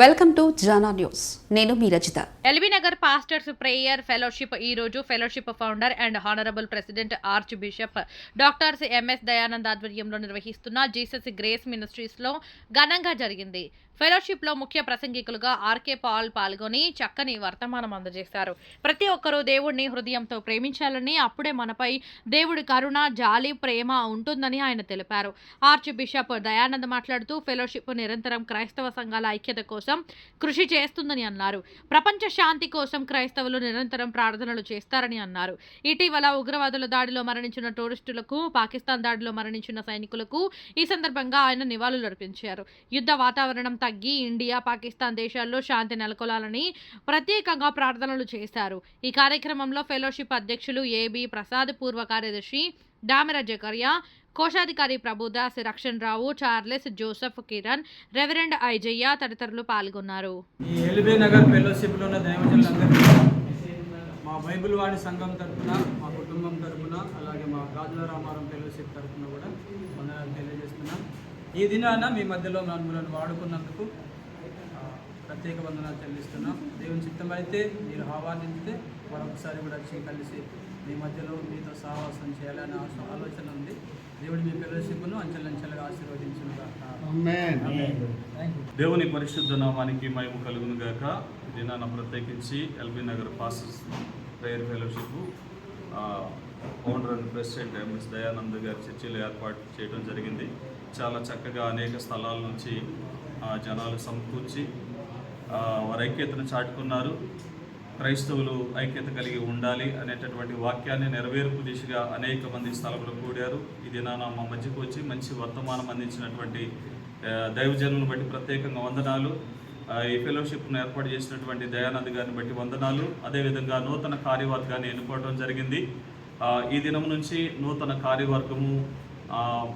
Welcome to Jana news. నేను మీ Rachitha. LB Nagar pastors prayer fellowship ఈ రోజు fellowship founder and honourable president archbishop doctors MS Dayanand ఆధ్వర్యంలో నిర్వహిస్తున్న Jesus grace మినిస్ట్రీస్లో ఘనంగా జరిగింది. ఫెలోషిప్లో ముఖ్య ప్రసంగికులుగా ఆర్కే పాల్ పాల్గొని చక్కని వర్తమానం అందజేశారు. ప్రతి ఒక్కరూ దేవుడిని హృదయంతో ప్రేమించాలని అప్పుడే మనపై దేవుడి కరుణ జాలి ప్రేమ ఉంటుందని ఆయన తెలిపారు. ఆర్చ్ బిషప్ దయానంద్ మాట్లాడుతూ ఫెలోషిప్ నిరంతరం క్రైస్తవ సంఘాల ఐక్యత కోసం కృషి చేస్తుందని అన్నారు. ప్రపంచ శాంతి కోసం క్రైస్తవులు నిరంతరం ప్రార్థనలు చేస్తారని అన్నారు. ఇటీవల ఉగ్రవాదుల దాడిలో మరణించిన టూరిస్టులకు పాకిస్తాన్ దాడిలో మరణించిన సైనికులకు ఈ సందర్భంగా ఆయన నివాళులర్పించారు యుద్ధ వాతావరణం తగ్గి ఇండియా పాకిస్తాన్ దేశాల్లో శాంతి నెలకొలాలని ప్రత్యేకంగా ప్రార్థనలు చేశారు. ఈ కార్యక్రమంలో ఫెలోషిప్ అధ్యక్షులు ఏబి ప్రసాద్ పూర్వ కార్యదర్శి డామిర జకర్యా కోశాధికారి Prabhudas Rakshan Rao Charles Joseph Kiran reverend Isaiah తదితరులు పాల్గొన్నారు. ఈ ఎల్బీ నగర్ ఫెలోషిప్లో ఉన్న దైవజనులందరికీ మా బైబిల్ వాడి సంఘం తరఫున మా కుటుంబం తరఫున అలాగే మా గాజుల రామారం ఫెలోషిప్ తరఫున కూడా వందనాలు తెలియజేస్తున్నాం. ఈ దినాన మీ మధ్యలో మమ్మల్ని వాడుకున్నందుకు ప్రత్యేక వందనాలు చెల్లిస్తున్నాం దేవుని చిత్తమైతే మీరు ఆహ్వానించితే మరొకసారి కూడా వచ్చి కలిసి మీ మధ్యలో మీతో సహవాసం చేయాలనే ఆశ- ఆలోచన ఉంది. దేవుడు మీ ఫెలోషిప్ను అంచెలంచెలుగా ఆశీర్వదించిన దేవుని పరిశుద్ధ నామానికి మహిమ కలుగును గాక దినాన ప్రత్యేకించి LB Nagar passes prayer fellowship founder and president MS Dayanand గారి చర్చిలో ఏర్పాటు చేయడం జరిగింది. చాలా చక్కగా అనేక స్థలాల నుంచి ఆ, జనాలు సమకూర్చి ఆ, వారి ఐక్యతను చాటుకున్నారు. క్రైస్తవులు ఐక్యత కలిగి ఉండాలి అనేటటువంటి వాక్యాన్ని నెరవేర్పు దిశగా అనేక మంది స్థలంలో కూడారు. ఈ దినాన మా మధ్యకు వచ్చి మంచి వర్తమానం అందించినటువంటి దైవజనులను బట్టి ప్రత్యేకంగా వందనాలు. ఈ ఫెలోషిప్ను ఏర్పాటు చేసినటువంటి దయానంద్ గారిని బట్టి వందనాలు. అదేవిధంగా నూతన కార్యవర్గాన్ని ఎన్నుకోవడం జరిగింది. ఈ దినం నుంచి నూతన కార్యవర్గము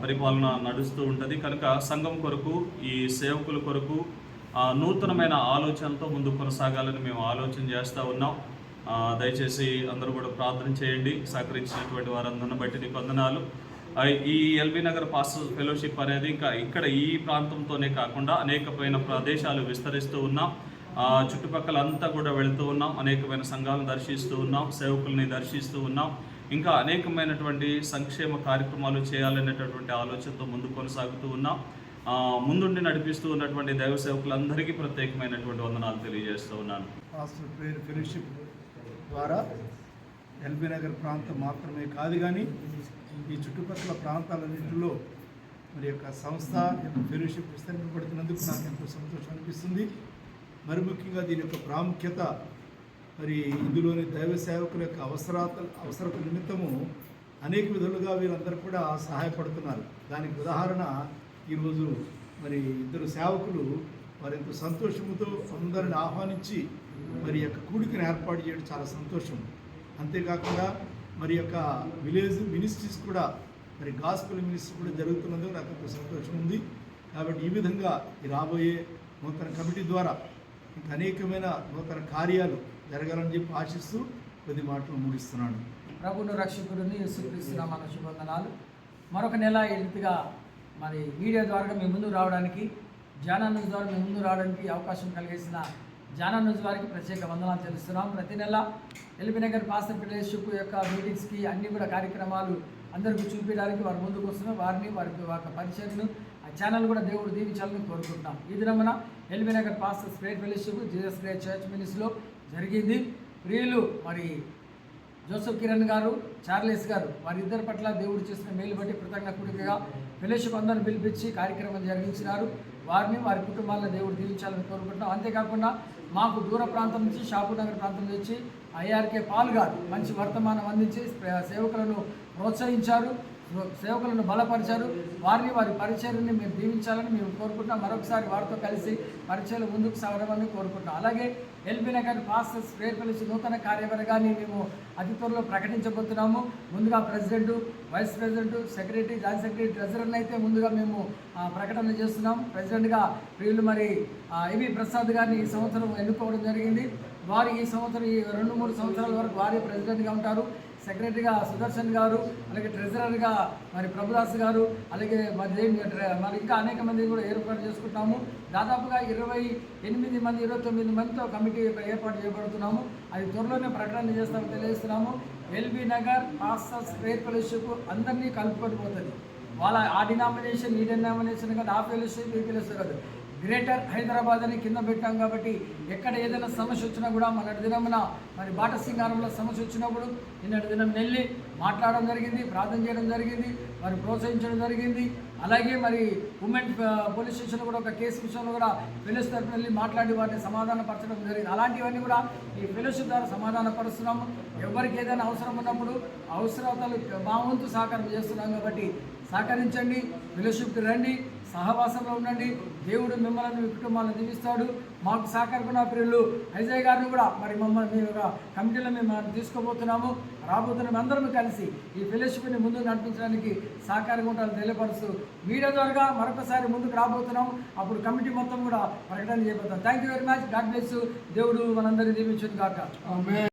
పరిపాలన నడుస్తూ ఉంటుంది. కనుక సంఘం కొరకు ఈ సేవకుల కొరకు నూతనమైన ఆలోచనలతో ముందు కొనసాగాలని మేము ఆలోచన చేస్తూ ఉన్నాం. దయచేసి అందరూ కూడా ప్రార్థన చేయండి. సహకరించినటువంటి వారందరిని బట్టి నీకు వందనాలు. ఈ ఎల్బీ నగర్ పాస్ ఫెలోషిప్ అనేది ఇంకా ఇక్కడ ఈ ప్రాంతంతోనే కాకుండా అనేకమైన ప్రదేశాలు విస్తరిస్తూ ఉన్నాం. చుట్టుపక్కల అంతా కూడా వెళుతూ ఉన్నాం. అనేకమైన సంఘాలను దర్శిస్తూ ఉన్నాం. సేవకుల్ని దర్శిస్తూ ఉన్నాం. ఇంకా అనేకమైనటువంటి సంక్షేమ కార్యక్రమాలు చేయాలనేటటువంటి ఆలోచనతో ముందు కొనసాగుతూ ఉన్నాం. ముందుండి నడిపిస్తూ ఉన్నటువంటి దైవ సేవకులందరికీ ప్రత్యేకమైనటువంటి వందనాలు తెలియజేస్తూ ఉన్నాను. ఫెలోషిప్ ద్వారా ఎల్బీ నగర్ ప్రాంతం మాత్రమే కాదు కానీ ఈ చుట్టుపక్కల ప్రాంతాలన్నింటిలో మరి యొక్క సంస్థ యొక్క ఫెలోషిప్ విస్తరింపబడుతున్నందుకు నాకు ఎంతో సంతోషం అనిపిస్తుంది. మరి ముఖ్యంగా దీని యొక్క ప్రాముఖ్యత మరి ఇందులోని దైవ సేవకుల యొక్క అవసరాత అవసరత నిమిత్తము అనేక విధాలుగా వీరందరూ కూడా సహాయపడుతున్నారు. దానికి ఉదాహరణ ఈరోజు మరి ఇద్దరు సేవకులు వారి ఎంతో సంతోషముతో అందరిని ఆహ్వానించి మరి యొక్క కూడికను ఏర్పాటు చేయడం చాలా సంతోషం. అంతేకాకుండా మరి యొక్క విలేజ్ మినిస్ట్రీస్ కూడా మరి గాస్పుల్ మినిస్ట్రీ కూడా జరుగుతున్నందుకు నాకు ఎంతో సంతోషం ఉంది. కాబట్టి ఈ విధంగా ఈ రాబోయే నూతన కమిటీ ద్వారా ఇంకా అనేకమైన నూతన కార్యాలు జరగాలని చెప్పి ఆశిస్తూ కొద్ది మాటలు ముగిస్తున్నాను. ప్రభును రక్షకుడిని మన శుభాకనాలు మరొక నెల ఈ మరి మీడియా ద్వారా మీ ముందు రావడానికి జానా న్యూస్ ద్వారా మీ ముందు రావడానికి అవకాశం కలిగేసిన జానా న్యూస్ వారికి ప్రత్యేక వందనాలు తెలుస్తున్నాం. ప్రతి నెల ఎల్బీనగర్ పాస్టర్ ఫెడరేషన్ యొక్క మీటింగ్స్కి అన్ని కూడా కార్యక్రమాలు అందరికీ చూపించడానికి వారు ముందుకు వస్తున్నారు. వారిని వారికి యొక్క పరిచయను ఆ ఛానల్ కూడా దేవుడు దీవించాలని కోరుకుంటున్నాం. ఈ దినమున LB Nagar pastor prayer fellowship Jesus grace church మినిస్లో జరిగింది. ప్రియులు మరి జోసెఫ్ కిరణ్ గారు చార్లెస్ గారు వారిద్దరి పట్ల దేవుడు చేసిన మేలు బట్టి కృతజ్ఞతగా ఫెలోషిప్ అందరిని పిలిపించి కార్యక్రమం జరిగించినారు. వారిని వారి కుటుంబాలను దేవుడు దీవించాలని కోరుకుంటున్నాం. అంతేకాకుండా మాకు దూర ప్రాంతం నుంచి షాపు నగర్ ప్రాంతం నుంచి ఐఆర్కే పాల్గారు మంచి వర్తమానం అందించి సేవకులను ప్రోత్సహించారు. సేవకులను బలపరిచారు. వారిని వారి పరిచయాన్ని మేము దీవించాలని మేము కోరుకుంటున్నాం. మరొకసారి వారితో కలిసి పరిచయాలు ముందుకు సాగడమని కోరుకుంటున్నాం. అలాగే ఎల్బీ నగర్ పాస్టర్స్ ప్రేర్ నూతన కార్యవర్గాన్ని మేము అతి త్వరలో ప్రకటించబోతున్నాము. ముందుగా president vice president secretary joint secretary ట్రెజరర్ని అయితే ముందుగా మేము ప్రకటన చేస్తున్నాం. ప్రెసిడెంట్గా ప్రియులు మరి ఏవి ప్రసాద్ గారిని ఈ సంవత్సరం ఎన్నుకోవడం జరిగింది. వారు ఈ సంవత్సరం ఈ రెండు మూడు సంవత్సరాల వరకు వారే ప్రెసిడెంట్గా ఉంటారు. సెక్రటరీగా సుదర్శన్ గారు అలాగే ట్రెజరర్గా మరి ప్రభుదాస్ గారు అలాగే మరి మరి ఇంకా అనేక మంది కూడా ఏర్పాటు చేసుకుంటాము దాదాపుగా ఇరవై ఎనిమిది మంది ఇరవై తొమ్మిది మందితో కమిటీ ఏర్పాటు చేయబడుతున్నాము. అది త్వరలోనే ప్రకటన చేస్తామని తెలియజేస్తున్నాము. LB Nagar pastors prayer fellowship అందరినీ కలుపుకొని పోతుంది. వాళ్ళ ఆ డినామినేషన్ ఈ డినామినేషన్ కాదు ఆ ఫెలోషిప్ ఈ ఫెలోషిప్ కాదు. గ్రేటర్ హైదరాబాద్ అని కింద పెట్టాం కాబట్టి ఎక్కడ ఏదైనా సమస్య వచ్చినా కూడా మొన్నటి దినమున మరి బాట సింగారంలో సమస్య వచ్చినప్పుడు నిన్నటి దినం వెళ్ళి మాట్లాడడం జరిగింది ప్రార్థన చేయడం జరిగింది మరి ప్రోత్సహించడం జరిగింది. అలాగే మరి ఉమెన్ పోలీస్ స్టేషన్లో కూడా ఒక కేసు విషయంలో కూడా ఫెలోస్ తరఫున వెళ్ళి మాట్లాడి వాటిని సమాధానపరచడం జరిగింది. అలాంటివన్నీ కూడా ఈ ఫెలోషిప్ ద్వారా సమాధానపరుస్తున్నాము ఎవరికి ఏదైనా అవసరం ఉన్నప్పుడు అవసరతలు మా వంతు సహకారం చేస్తున్నాం కాబట్టి సహకరించండి ఫెలోషిప్కి రండి సహవాసంలో ఉండండి. దేవుడు మిమ్మల్ని మీ కుటుంబాలను దీవిస్తాడు. మాకు సహకరకున్న ప్రియులు అజయ్ గారిని కూడా మరి మమ్మల్ని మీ ఒక కమిటీలో మేము తీసుకోబోతున్నాము రాబోతున్న అందరం కలిసి ఈ ఫెలోషిప్ని ముందుకు నడిపించడానికి సహకారంగా ఉంటారని తెలియపరుస్తూ మీడియా ద్వారా మరొకసారి ముందుకు రాబోతున్నాం అప్పుడు కమిటీ మొత్తం కూడా ప్రకటన చేయబోతాం. Thank you very much God bless దేవుడు మనందరినీ దీవించును కాక